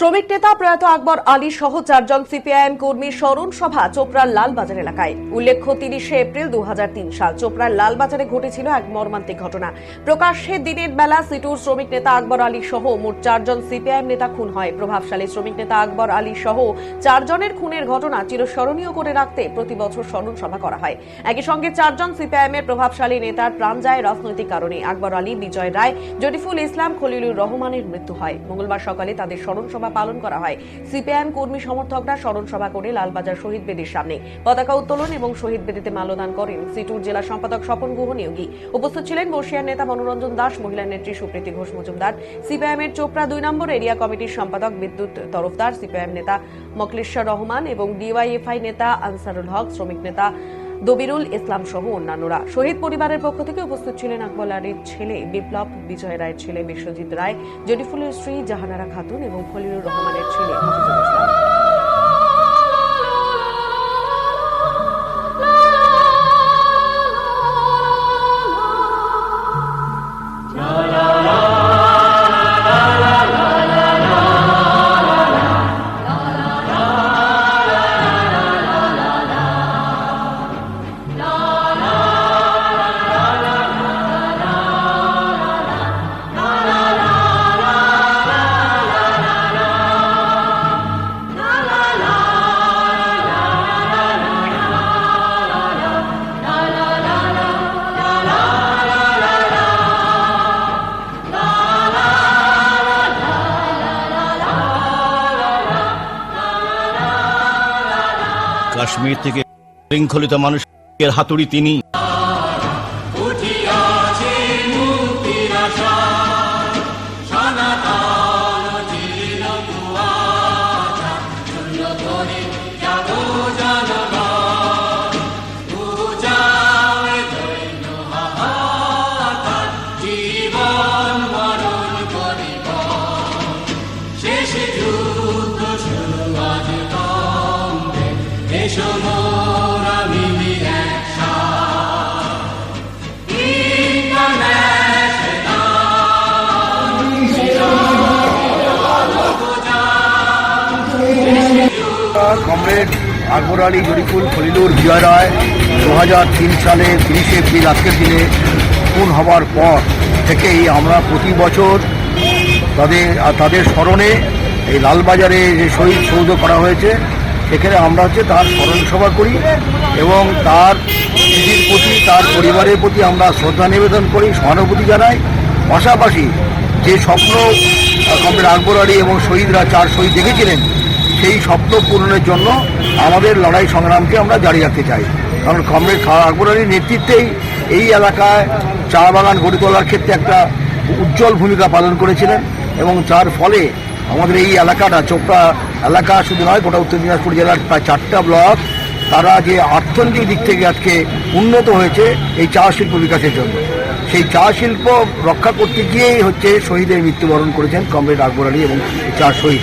শ্রমিক নেতা প্রয়াত আকবর আলী সহ চারজন সিপিআইএম কর্মীর স্মরণ সভা চোপড়ার লালবাজার এলাকায়। উল্লেখ্য, তিরিশে এপ্রিল দু সাল চোপড়ার লালবাজারে ঘটেছিল এক মর্মান্তিক ঘটনা। প্রকাশ্যে দিনের বেলা সিটুর শ্রমিক নেতা আকবর আলী সহ মোট চারজন সিপিআইএম নেতা খুন হয়। প্রভাবশালী শ্রমিক নেতা আকবর আলী সহ চারজনের খুনের ঘটনা চিরস্মরণীয় করে রাখতে প্রতি বছর স্মরণ সভা করা হয়। একই সঙ্গে চারজন সিপিআইএম এর প্রভাবশালী নেতার প্রাণ যায় রাজনৈতিক কারণে। আকবর আলী, বিজয় রায় জরিফুল ইসলাম, খলিলুর রহমানের মৃত্যু হয়। মঙ্গলবার সকালে তাদের স্মরণ সভা পালন করা হয়। সিপিআইএম কর্মী সমর্থকরা স্মরণ সভা করে লালবাজার শহীদ বেদির সামনে। পতাকা উত্তোলন এবং শহীদ বেদিতে মাল্যদান করেন সিটুর জেলা সম্পাদক স্বপন গুহ নিয়োগী। উপস্থিত ছিলেন বর্ষিয়ার নেতা মনোরঞ্জন দাস, মহিলা নেত্রী সুপ্রীতি ঘোষ মজুমদার। সিপিআইএম এর চোপড়া দুই নম্বর এরিয়া কমিটির সম্পাদক বিদ্যুৎ তরফদার, সিপিআইএম নেতা মকলেশ্বর রহমান এবং ডিওয়াইএফআই নেতা আনসারুল হক, শ্রমিক নেতা দবিরুল ইসলাম সহ অন্যান্যরা। শহীদ পরিবারের পক্ষ থেকে উপস্থিত ছিলেন আকবর আলীর ছেলে বিপ্লব বিজয় রায়ের ছেলে বিশ্বজিৎ রায় জরিফুলের স্ত্রী জাহানারা খাতুন এবং খলিলুর রহমানের ছেলে হাফিজুল ইসলাম। কাশ্মীর থেকে শৃঙ্খলিত মানুষের হাতুড়ি তিনি। কমরেড আকবর আলী জরিফুল খলিলুর বিজয় রায় দু হাজার তিন সালে তিরিশে এপ্রিল আজকের দিনে খুন হওয়ার পর থেকেই আমরা প্রতি বছর তাদের তাদের স্মরণে এই লালবাজারে যে শহীদ সৌধ করা হয়েছে সেখানে আমরা হচ্ছে তার স্মরণসভা করি এবং তার স্মৃতির প্রতি, তার পরিবারের প্রতি আমরা শ্রদ্ধা নিবেদন করি, সহানুভূতি জানাই। পাশাপাশি যে স্বপ্ন কমরেড আকবর আলী এবং শহীদরা চার শহীদ দেখেছিলেন, সেই স্বপ্ন পূরণের জন্য আমাদের লড়াই সংগ্রামকে আমরা জারি রাখতে চাই। কারণ কমরেড আকবর আলীর নেতৃত্বেই এই এলাকায় চা বাগান গড়ে তোলার ক্ষেত্রে একটা উজ্জ্বল ভূমিকা পালন করেছিলেন এবং যার ফলে আমাদের এই এলাকাটা, চোপড়া এলাকা শুধু নয়, গোটা উত্তর দিনাজপুর জেলার প্রায় চারটা ব্লক, তারা যে অর্থনৈতিক দিক থেকে আজকে উন্নত হয়েছে এই চা শিল্প বিকাশের জন্য। সেই চা শিল্প রক্ষা করতে গিয়েই হচ্ছে শহীদের মৃত্যুবরণ করেছেন কমরেড আকবর আলী এবং চা শহীদ।